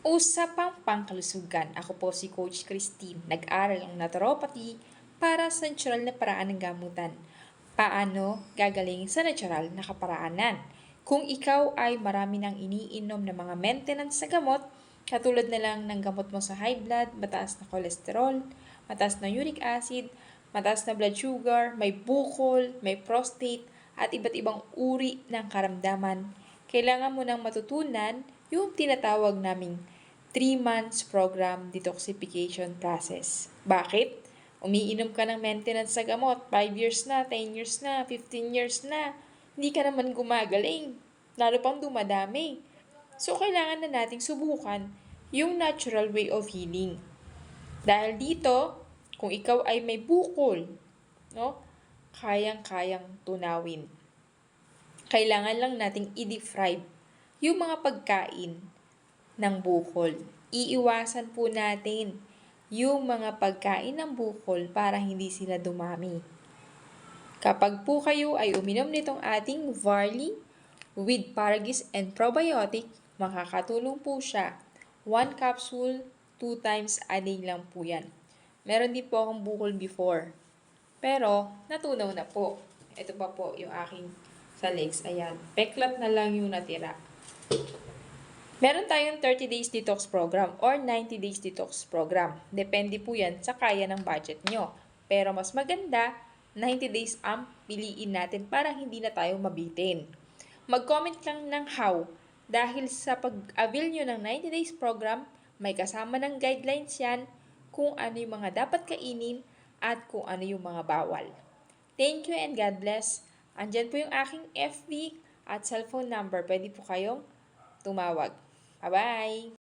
Usapang pangkalusugan. Ako po si Coach Christine. Nag-aral ang naturopathy para sa natural na paraan ng gamutan. Paano gagaling sa natural na kaparaanan? Kung ikaw ay marami nang iniinom na mga maintenance sa gamot, katulad na lang ng gamot mo sa high blood, mataas na cholesterol, mataas na uric acid, mataas na blood sugar, may bukol, may prostate, at iba't ibang uri ng karamdaman, kailangan mo nang matutunan yung tinatawag naming 3 months program detoxification process. Bakit? Umiinom ka ng maintenance sa gamot, 5 years na, 10 years na, 15 years na, hindi ka naman gumagaling. Lalo pang dumadami. So, kailangan na nating subukan yung natural way of healing. Dahil dito, kung ikaw ay may bukol, no, kayang-kayang tunawin. Kailangan lang nating i-deprive yung mga pagkain ng bukol. Iiwasan po natin yung mga pagkain ng bukol para hindi sila dumami. Kapag po kayo ay uminom nitong ating barley with paragis and probiotic, makakatulong po siya. One capsule, two times a day lang po yan. Meron din po akong bukol before. Pero, natunaw na po. Ito pa po yung aking sa legs. Ayan. Peklat na lang yung natira. Meron tayong 30 days detox program or 90 days detox program. Depende po yan sa kaya ng budget nyo. Pero mas maganda, 90 days ang piliin natin para hindi na tayo mabitin. Mag-comment lang ng how. Dahil sa pag-avail nyo ng 90 days program, may kasama ng guidelines yan kung ano yung mga dapat kainin at kung ano yung mga bawal. Thank you and God bless. Andyan po yung aking FB at cellphone number. Pwede po kayong tumawag. 拜拜。